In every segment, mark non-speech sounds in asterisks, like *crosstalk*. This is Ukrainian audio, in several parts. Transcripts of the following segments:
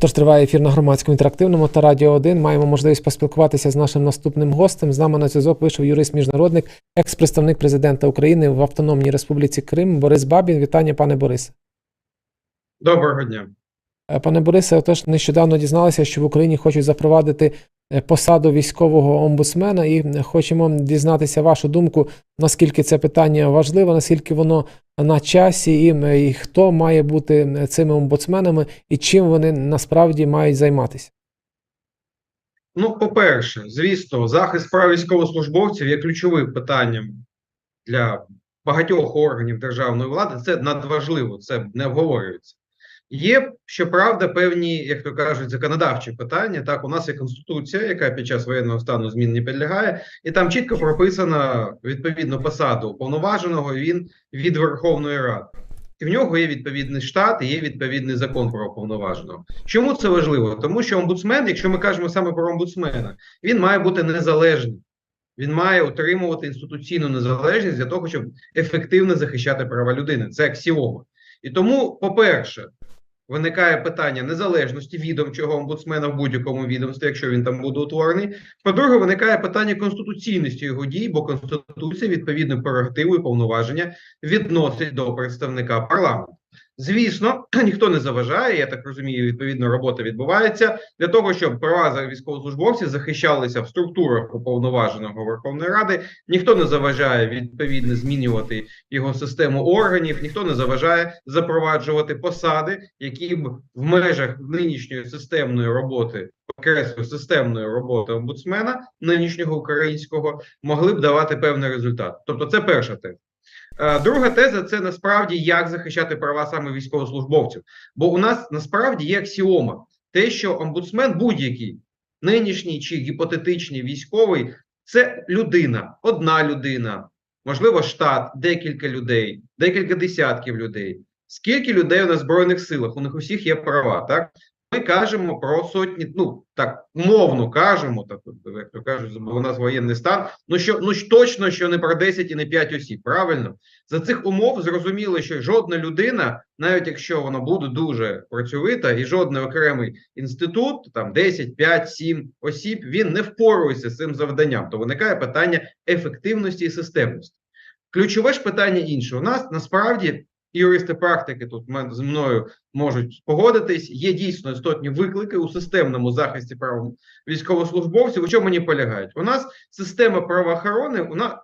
Отож, триває ефір на громадському інтерактивному та Радіо 1. Маємо можливість поспілкуватися з нашим наступним гостем. З нами на зв'язок вийшов юрист-міжнародник, екс-представник президента України в Автономній Республіці Крим Борис Бабін. Вітання, пане Борисе. Доброго дня. Е, Пане Борисе, отож нещодавно дізналися, що в Україні хочуть запровадити посаду військового омбудсмена, і е, хочемо дізнатися вашу думку, наскільки це питання важливе, наскільки воно на часі, і, і хто має бути цими омбудсменами, і чим вони насправді мають займатися. Ну, по-перше, звісно, захист прав військовослужбовців є ключовим питанням для багатьох органів державної влади. Це надважливо, це не обговорюється. Є, щоправда, певні, як то кажуть, законодавчі питання. Так, у нас є конституція, яка під час воєнного стану змін не підлягає, і там чітко прописана відповідно посаду уповноваженого. Він від Верховної Ради. І в нього є відповідний штат, і є відповідний закон про уповноваженого. Чому це важливо? Тому що омбудсмен, якщо ми кажемо саме про омбудсмена, він має бути незалежним. Він має отримувати інституційну незалежність для того, щоб ефективно захищати права людини. Це аксіома. І тому, по-перше, виникає питання незалежності відомчого омбудсмена в будь-якому відомстві, якщо він там буде утворений. По-друге, виникає питання конституційності його дій, бо конституція відповідно прерогативу і повноваження відносить до представника парламенту. Звісно, *clears throat* ніхто не заважає. Я так розумію, відповідно робота відбувається для того, щоб права військовослужбовців захищалися в структурах уповноваженого Верховної Ради. Ніхто не заважає відповідно змінювати його систему органів, ніхто не заважає запроваджувати посади, які б в межах нинішньої системної роботи, окреслю системної роботи омбудсмена нинішнього українського могли б давати певний результат. Тобто, це перша теза. Е, Друга теза це насправді як захищати права саме військовослужбовців. Бо у нас насправді є аксіома, те, що омбудсмен будь-який, нинішній чи гіпотетичний військовий, це людина, одна людина, можливо, штат, декілька людей, декілька десятків людей. Скільки людей у нас збройних силах? У них усіх є права, так? Ми кажемо про сотні, ну так умовно кажемо, так як то кажуть, у нас воєнний стан. Ну що ну точно, що не про 10 і не 5 осіб. Правильно за цих умов зрозуміло, що жодна людина, навіть якщо вона буде дуже працьовита, і жодний окремий інститут, там 10, 5, 7 осіб, він не впорується з цим завданням. То виникає питання ефективності і системності. Ключове ж питання інше. У нас насправді юристи практики тут з мною можуть погодитись. Є дійсно істотні виклики у системному захисті прав військовослужбовців. У чому вони полягають? У нас система правоохорони вона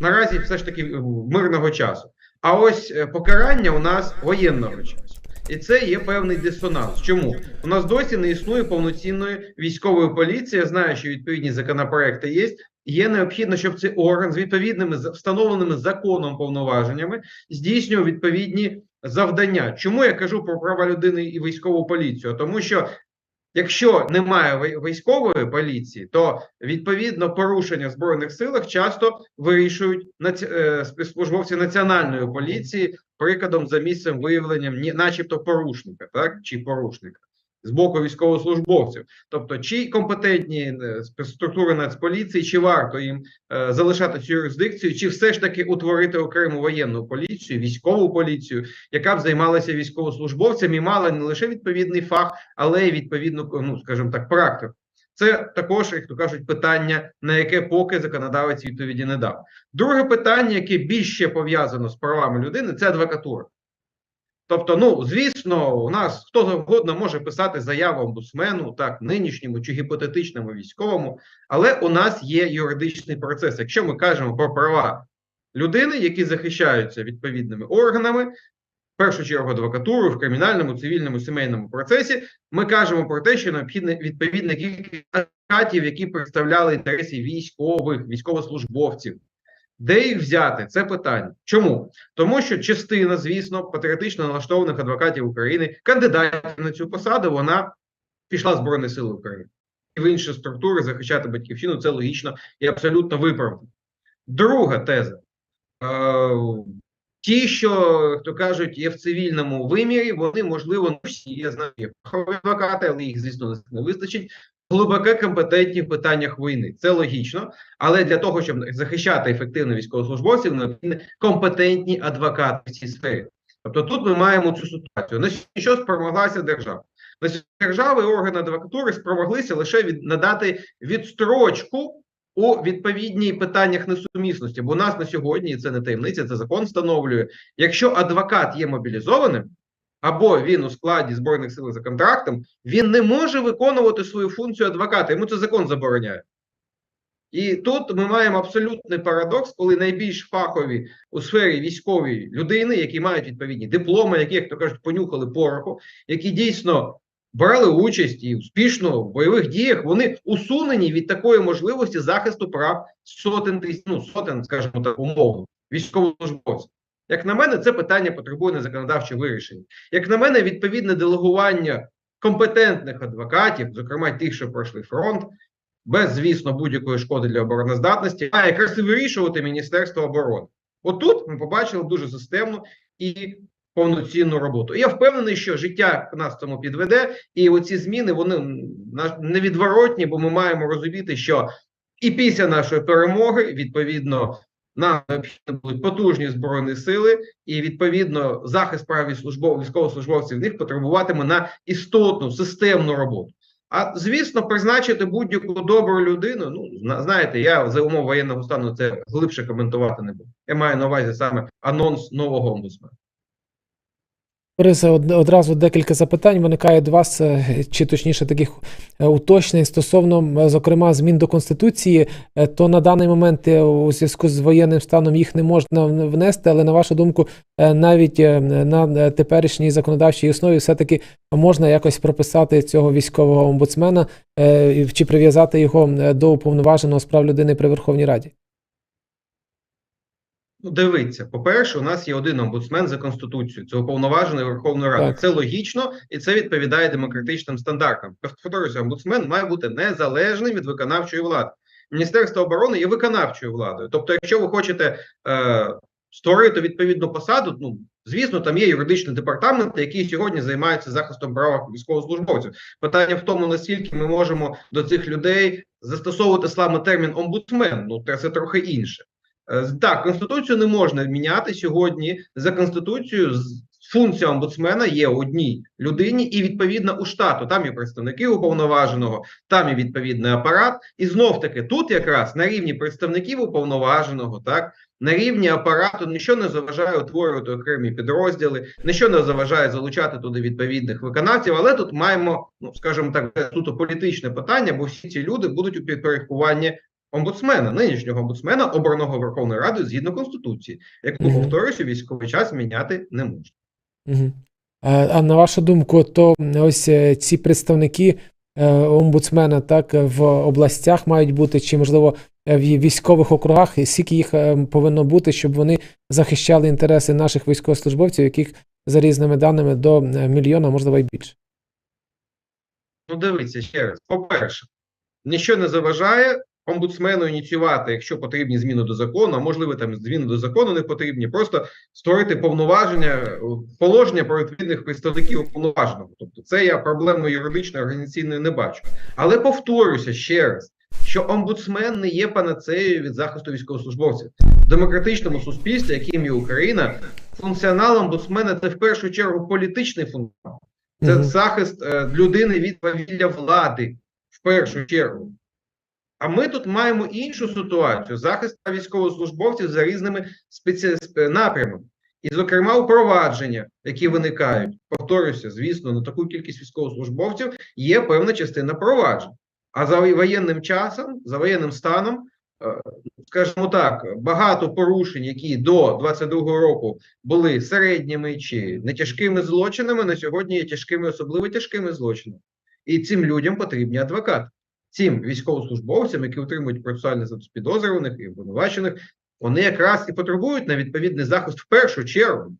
наразі все ж таки мирного часу. А ось е, покарання у нас воєнного часу. І це є певний дисонанс. Чому у нас досі не існує повноцінної військової поліції? Я знаю, що відповідні законопроекти є. Є необхідно, щоб цей орган з відповідними встановленими законом повноваженнями здійснював відповідні завдання. Чому я кажу про права людини і військову поліцію? Тому що якщо немає військової поліції, то відповідно порушення в збройних силах часто вирішують наці... е, спецслужбовці національної поліції, прикладом за місцем виявленням, ні- начебто порушника, так чи порушника. З боку військовослужбовців, тобто чи компетентні е, структури Нацполіції, чи варто їм е, залишати цю юрисдикцію, чи все ж таки утворити окрему воєнну поліцію, військову поліцію, яка б займалася військовослужбовцями і мала не лише відповідний фах, але й відповідну, ну скажімо так, практику. Це також, як то кажуть, питання, на яке поки законодавець відповіді не дав. Друге питання, яке більше пов'язано з правами людини, це адвокатура. Тобто, ну звісно, у нас хто завгодно може писати заяву омбудсмену, так нинішньому чи гіпотетичному військовому, але у нас є юридичний процес. Якщо ми кажемо про права людини, які захищаються відповідними органами, в першу чергу адвокатуру в кримінальному, цивільному, сімейному процесі, ми кажемо про те, що необхідна відповідна кількість адвокатів, які представляли інтереси військових, військовослужбовців. Де їх взяти? Це питання. Чому? Тому що частина, звісно, патріотично налаштованих адвокатів України, кандидатів на цю посаду, вона пішла в Збройні Сили України і в інші структури захищати батьківщину. Це логічно і абсолютно виправдано. Друга теза. Е, Ті, що, як то кажуть, є в цивільному вимірі, вони, можливо, не всі, я знаю, є адвокати, але їх, звісно, не вистачить. Глибоко компетентні в питаннях війни. Це логічно, але для того, щоб захищати ефективно військовослужбовців, необхідні компетентні адвокати в цій сфері. Тобто тут ми маємо цю ситуацію. На що спромоглася держава? На держави органи адвокатури спромоглися лише від надати відстрочку у відповідній питаннях несумісності. Бо у нас на сьогодні це не таємниця, це закон встановлює. Якщо адвокат є мобілізованим, або він у складі збройних сил за контрактом, він не може виконувати свою функцію адвоката. Йому це закон забороняє. І тут ми маємо абсолютний парадокс, коли найбільш фахові у сфері військової людини, які мають відповідні дипломи, які, як то кажуть, понюхали пороху, які дійсно брали участь і успішно в бойових діях, вони усунені від такої можливості захисту прав сотень ну сотень, скажімо так, умовно, військовослужбовців. Як на мене, це питання потребує незаконодавчого вирішення. Як на мене, відповідне делегування компетентних адвокатів, зокрема тих, що пройшли фронт, без, звісно, будь-якої шкоди для обороноздатності, має якраз і вирішувати Міністерство оборони. Отут ми побачили дуже системну і повноцінну роботу. І я впевнений, що життя нас цьому підведе, і оці зміни вони невідворотні, бо ми маємо розуміти, що і після нашої перемоги, відповідно, нам необхідно будуть потужні збройні сили, і відповідно захист прав військовослужбовців в них потребуватиме на істотну системну роботу. А звісно, призначити будь-яку добру людину. Ну зна- знаєте, я за умов воєнного стану це глибше коментувати не буду. Я маю на увазі саме анонс нового омбудсмена. Борисе, од- одразу декілька запитань виникає до вас, е, чи точніше таких е, уточнень стосовно, зокрема, змін до Конституції, Е, то на даний момент у зв'язку з воєнним станом їх не можна внести, але на вашу думку, навіть на теперішній законодавчій основі все-таки можна якось прописати цього військового омбудсмена чи прив'язати його до уповноваженого з прав людини при Верховній Раді? Ну, дивіться, по-перше, у нас є один омбудсмен за конституцією. Це уповноважений Верховної Ради. Так. Це логічно і це відповідає демократичним стандартам. Повторюся, омбудсмен має бути незалежним від виконавчої влади. Міністерство оборони є виконавчою владою. Тобто, якщо ви хочете е, створити відповідну посаду, ну звісно, там є юридичний департамент, який сьогодні займається захистом прав військовослужбовців. Питання в тому, наскільки ми можемо до цих людей застосовувати саме термін омбудсмен. Ну це трохи інше. Е, Так, конституцію не можна міняти сьогодні. За конституцією функція омбудсмена є одній людині, і відповідно у штату. Там є представники уповноваженого, там є відповідний апарат. І знов таки тут якраз на рівні представників уповноваженого, так на рівні апарату нічого не заважає утворювати окремі підрозділи, нічого не заважає залучати туди відповідних виконавців. Але тут маємо, ну скажімо так, суто політичне питання, бо всі ці люди будуть у підпорядкуванні омбудсмена, нинішнього омбудсмена, обраного Верховною Радою згідно конституції, яку Мгм. повторюся, військовий час міняти не можна. Угу. А на вашу думку, то ось е, ці представники е, омбудсмена так в областях мають бути, чи можливо е, в військових округах, і скільки їх е, повинно бути, щоб вони захищали інтереси наших військовослужбовців, яких за різними даними до мільйона, можливо, і більше. Ну, дивіться ще раз. По-перше, нічого не заважає омбудсмену ініціювати, якщо потрібні зміни до закону, а можливо, там зміни до закону не потрібні, просто створити повноваження, е, положення про відповідних представників уповноваженого. Тобто, це я проблемою юридичної організаційної не бачу. Але повторюся ще раз. Що омбудсмен не є панацеєю від захисту військовослужбовців в демократичному суспільстві, яким є Україна, функціонал омбудсмена це в першу чергу політичний функціонал. Це Мгм. захист е, людини від повілля влади в першу чергу. А ми тут маємо іншу ситуацію: захист військовослужбовців за різними спеці... напрямами. І, зокрема, впровадження, які виникають, повторюся, звісно, на таку кількість військовослужбовців є певна частина проваджень. А за воєнним часом, за воєнним станом, е, скажімо так, багато порушень, які до 22-го року були середніми чи не тяжкими злочинами, на сьогодні є тяжкими, особливо тяжкими злочинами. І цим людям потрібні адвокати. Цим військовослужбовцям, які отримують процесуальний статус підозрюваних і обвинувачених, вони якраз і потребують на відповідний захист в першу чергу.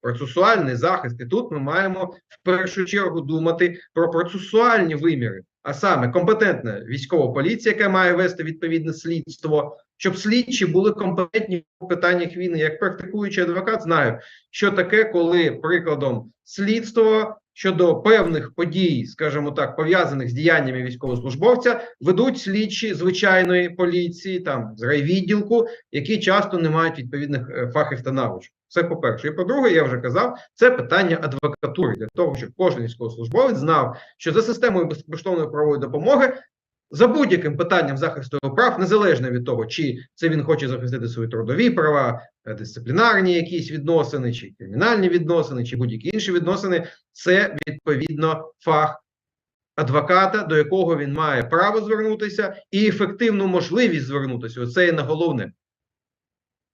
Процесуальний захист. І тут ми маємо в першу чергу думати про процесуальні виміри, а саме компетентна військова поліція, яка має вести відповідне слідство, щоб слідчі були компетентні в питаннях війни. Як практикуючий адвокат, знаю, що таке, коли прикладом слідство щодо певних подій, скажімо так, пов'язаних з діяннями військовослужбовця, ведуть слідчі звичайної поліції, там з райвідділку, які часто не мають відповідних е, фахів та навичок. Це по-перше. І по-друге, я вже казав, це питання адвокатури для того, щоб кожен військовослужбовець знав, що за системою безкоштовної правової допомоги за будь-яким питанням захисту прав, незалежно від того, чи це він хоче захистити свої трудові права, е, дисциплінарні якісь відносини, чи кримінальні відносини, чи будь-які інші відносини, це відповідно фах адвоката, до якого він має право звернутися, і ефективну можливість звернутися. Оце є на головне.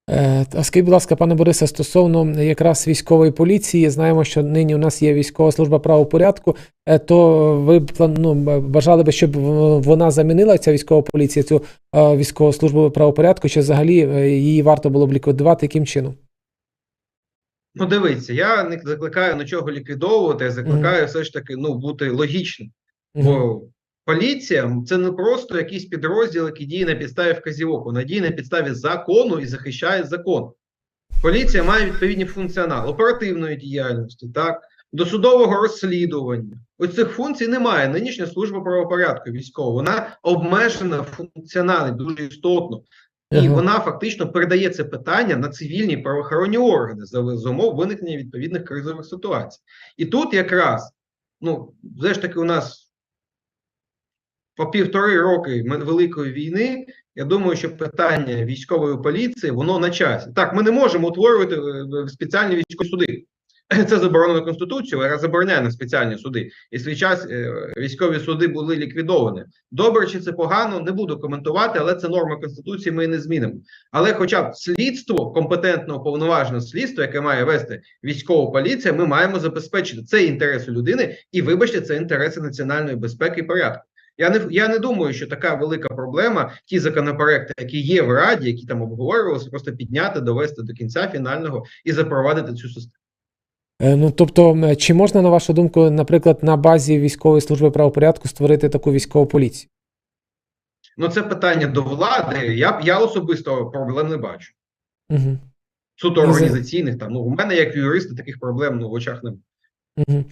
Е, А скажіть, будь ласка, пане Борисе, стосовно якраз військової поліції, знаємо, що нині у нас є військова служба правопорядку, е, то ви ну, бажали би, щоб вона замінила ця військова поліція, цю е, військову службу правопорядку, чи взагалі її варто було б ліквідувати, яким чином? Ну, дивіться, я не закликаю нічого ліквідовувати, я закликаю все ж таки ну, бути логічним. Мгм. Бо поліція це не просто якийсь підрозділ, який діє на підставі вказівок, вона діє на підставі закону і захищає закон. Поліція має відповідний функціонал оперативної діяльності, так, досудового розслідування. Ось цих функцій немає. Нинішня служба правопорядку військова, вона обмежена функціонально, дуже істотно. І Ага. вона фактично передає це питання на цивільні правоохоронні органи за, за умов виникнення відповідних кризових ситуацій. І тут якраз, ну, все ж таки, у нас по півтори роки Великої війни, я думаю, що питання військової поліції, воно на часі. Так, ми не можемо утворювати е, спеціальні військові суди. Це заборонено Конституцією, яка забороняє на спеціальні суди. І свій час е, військові суди були ліквідовані. Добре чи це погано, не буду коментувати, але це норма Конституції, ми не змінимо. Але хоча б слідство, компетентного повноваженого слідство, яке має вести військова поліція, ми маємо забезпечити це інтереси людини, і вибачте, це інтереси національної безпеки і порядку. Я не я не думаю, що така велика проблема. Ті законопроекти, які є в раді, які там обговорювалися, просто підняти, довести до кінця фінального і запровадити цю систему. Е, Ну, тобто, чи можна, на вашу думку, наприклад, на базі військової служби правопорядку створити таку військову поліцію? Ну це питання до влади. Я я особисто проблем не бачу. Угу. Суто організаційних там. Ну у мене як юриста таких проблем ну в очах немає. Угу.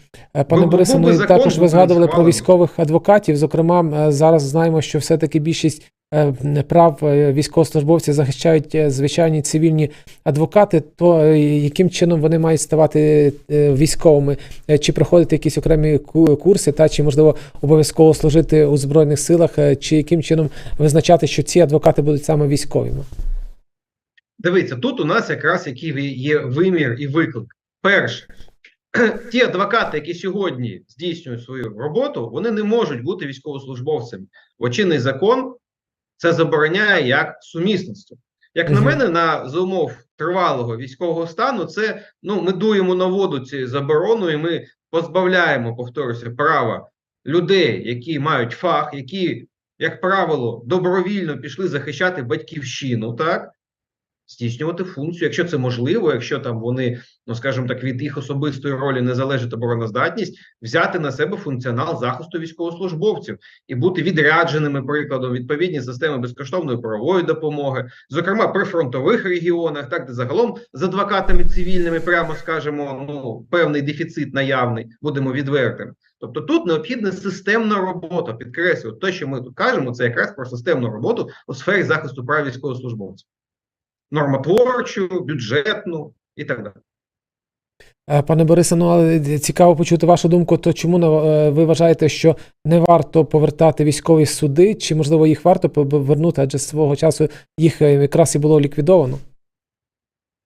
Пане Борисе, ну і також ви згадували про військових адвокатів. Зокрема, е, зараз знаємо, що все-таки більшість е, прав е, військовослужбовців захищають е, звичайні цивільні адвокати. То е, яким чином вони мають ставати е, військовими? Е, Чи проходити якісь окремі курси, та чи можливо обов'язково служити у збройних силах, е, чи яким чином визначати, що ці адвокати будуть саме військовими? Дивіться, тут у нас якраз який є вимір і виклик. Перше, *clears throat* ті адвокати, які сьогодні здійснюють свою роботу, вони не можуть бути військовослужбовцями. Бо чинний закон це забороняє як сумісництво. Як на мене, на за умов тривалого військового стану, це ну ми дуємо на воду цією забороною, ми позбавляємо, повторюся, права людей, які мають фах, які, як правило, добровільно пішли захищати батьківщину, так здійснювати функцію, якщо це можливо, якщо там вони, ну скажімо так, від їх особистої ролі не залежить обороноздатність, взяти на себе функціонал захисту військовослужбовців і бути відрядженими прикладом відповідні системи безкоштовної правової допомоги, зокрема при фронтових регіонах, так де загалом з адвокатами цивільними, прямо скажемо, ну певний дефіцит наявний, будемо відвертими. Тобто тут необхідна системна робота. Підкреслюю, те, що ми тут кажемо, це якраз про системну роботу у сфері захисту прав військовослужбовців нормотворчу, бюджетну і так далі. Е, Пане Борисе, ну але цікаво почути вашу думку. То чому е, ви вважаєте, що не варто повертати військові суди, чи можливо їх варто повернути, адже свого часу їх е, якраз і було ліквідовано?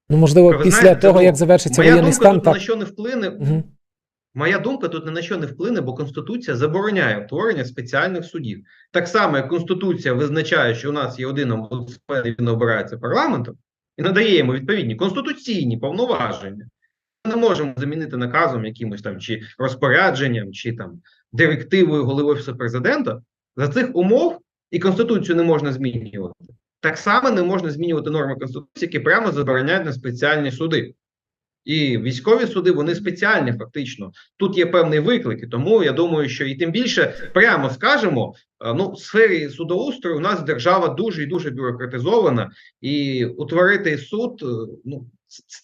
Ну, можливо, Ви після знаєте, того, ну, як завершиться Моя воєнний думка стан, тут так. на що не вплине. Угу. Моя думка тут ні на що не вплине, бо Конституція забороняє утворення спеціальних судів. Так само, як Конституція визначає, що у нас є один омбудсмен, і він обирається парламентом, і надає йому відповідні конституційні повноваження. Ми не можемо замінити наказом якимось там чи розпорядженням, чи там директивою голови офісу президента. За цих умов і конституцію не можна змінювати. Так само не можна змінювати норми конституції, які прямо забороняють на спеціальні суди. І військові суди вони спеціальні, фактично. Тут є певний виклик, і тому я думаю, що і тим більше прямо скажемо, е, ну в сфері судоустрою у нас держава дуже і дуже бюрократизована, і утворити суд, е, ну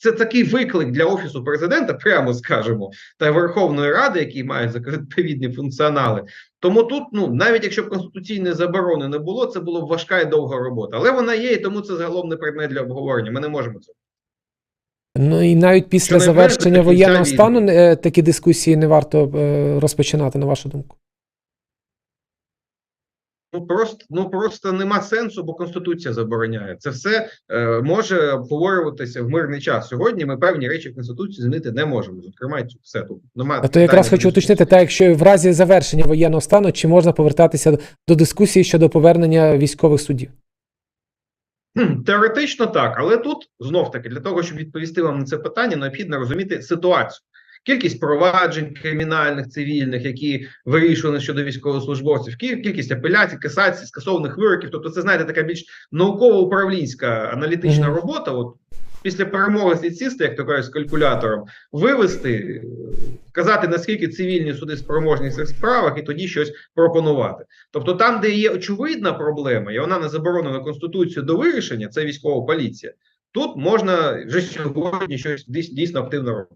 це такий виклик для офісу президента, прямо скажемо, та Верховної Ради, які мають відповідні функціонали. Тому тут, ну навіть якщо б конституційної заборони не було, це було б важка і довга робота. Але вона є, і тому це загалом не предмет для обговорення. Ми не можемо це. Ну і навіть після завершення воєнного стану е, такі дискусії не варто е, розпочинати, на вашу думку. Ну просто ну просто нема сенсу, бо конституція забороняє. Це все е, може обговорюватися в мирний час. Сьогодні ми певні речі в конституції змінити не можемо. Зокрема, цю- все тут немає. А то якраз хочу уточнити, так якщо в разі завершення воєнного стану, чи можна повертатися до дискусії щодо повернення військових судів? Теоретично так, але тут знов таки для того, щоб відповісти вам на це питання, необхідно розуміти ситуацію. Кількість проваджень кримінальних, цивільних, які вирішували щодо військовослужбовців, кількість апеляцій, касацій, скасованих вироків. Тобто, це знаєте, така більш науково-управлінська аналітична робота. От після перемоги слідсісти, як то кажуть, з калькулятором, вивести, е, казати наскільки цивільні суди спроможні в цих справах, і тоді щось пропонувати. Тобто, там, де є очевидна проблема, і вона не заборонена конституцією до вирішення, це військова поліція. Тут можна вже сьогодні щось дійсно активно робити.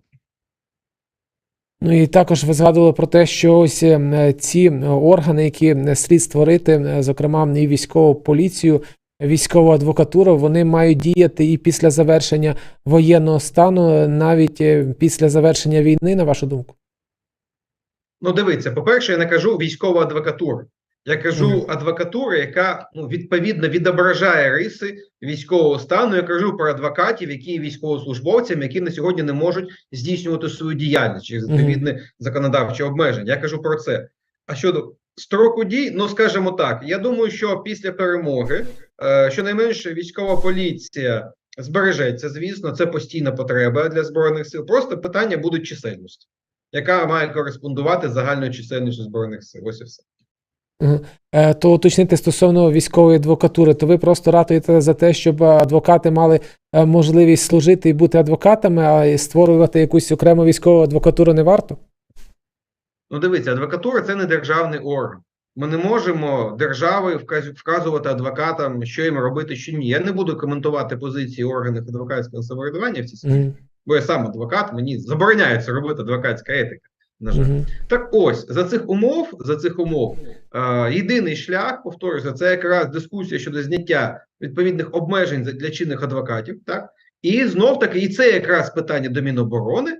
Ну і також ви згадували про те, що ось е, ці е, органи, які слід створити, зокрема і військову поліцію, військову адвокатуру, вони мають діяти і після завершення воєнного стану, навіть е, після завершення війни, на вашу думку. Ну, дивіться, по-перше, я не кажу військова адвокатура. Я кажу адвокатура, яка ну, відповідно відображає риси військового стану. Я кажу про адвокатів, які є військовослужбовцями, які на сьогодні не можуть здійснювати свою діяльність через відповідне законодавче обмеження. Я кажу про це. А щодо строку дій, ну скажімо так, я думаю, що після перемоги е, щонайменше військова поліція збережеться. Звісно, це постійна потреба для збройних сил. Просто питання будуть чисельності, яка має кореспондувати загальною чисельністю збройних сил. Ось і все. Е, То уточнити стосовно військової адвокатури, то ви просто ратуєте за те, щоб адвокати мали е, можливість служити і бути адвокатами, а створювати якусь окрему військову адвокатуру не варто? Ну, дивіться, адвокатура це не державний орган. Ми не можемо державою вказ- вказувати адвокатам, що їм робити, що ні. Я не буду коментувати позиції органів адвокатського самоврядування в цій сфері, Мгм. бо я сам адвокат, мені забороняється робити адвокатська етика. На жаль. Мгм. Так ось за цих умов, за цих умов, е, єдиний шлях, повторюся, це якраз дискусія щодо зняття відповідних обмежень для чинних адвокатів. Так і знов таки, і це якраз питання до Міноборони,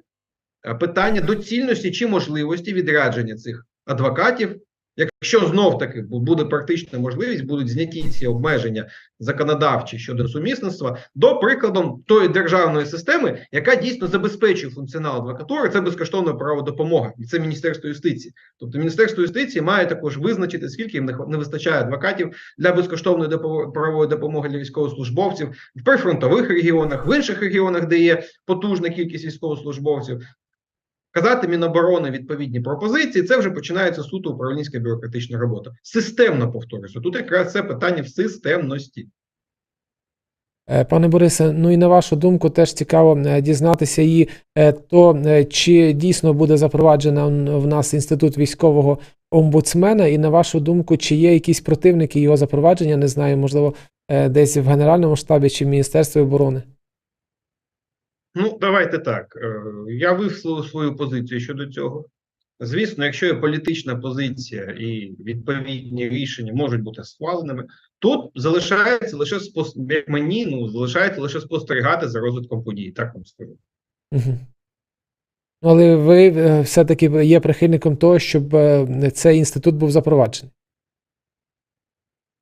питання доцільності чи можливості відрядження цих адвокатів. Якщо знов таки буде практична можливість, будуть зняті ці обмеження законодавчі щодо сумісництва, до прикладом тої державної системи, яка дійсно забезпечує функціонал адвокатури, це безкоштовна право допомоги, і це Міністерство юстиції. Тобто Міністерство юстиції має також визначити, скільки їм не вистачає адвокатів для безкоштовної правової допомоги для військовослужбовців в прифронтових регіонах, в інших регіонах, де є потужна кількість військовослужбовців. Казати Міноборони відповідні пропозиції, це вже починається суто управлінська бюрократична робота. Системно повторюся. Тут якраз це питання в системності. Е, Пане Борисе, ну і на вашу думку, теж цікаво е, дізнатися і е, то, чи дійсно буде запроваджено в нас інститут військового омбудсмена, і на вашу думку, чи є якісь противники його запровадження, не знаю, можливо, десь в Генеральному штабі чи в Міністерстві оборони. Ну, давайте так. е, Я висловив свою позицію щодо цього. Звісно, якщо є політична позиція і відповідні рішення можуть бути схваленими, тут залишається лише спос... як мені, ну залишається лише спостерігати за розвитком подій. Так вам скажу. Угу. Але ви е, все-таки є прихильником того, щоб е, цей інститут був запроваджений.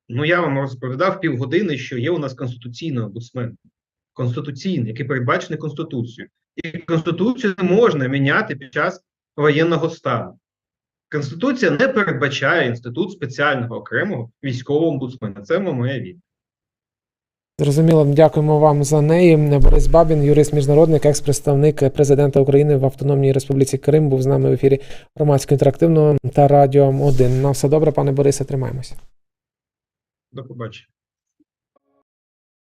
Ну я вам розповідав півгодини, що є у нас конституційний омбудсмен, конституційний, який передбачений конституцією, і конституцію не можна міняти під час воєнного стану. Конституція не передбачає інститут спеціального окремого військового омбудсмена. Це моя відповідь. Зрозуміло, дякуємо вам за неї. Борис Бабін, юрист міжнародник, екс-представник президента України в Автономній Республіці Крим, був з нами в ефірі громадського інтерактивного та радіо 1. На все добре, пане Борисе, тримаємося. До побачення.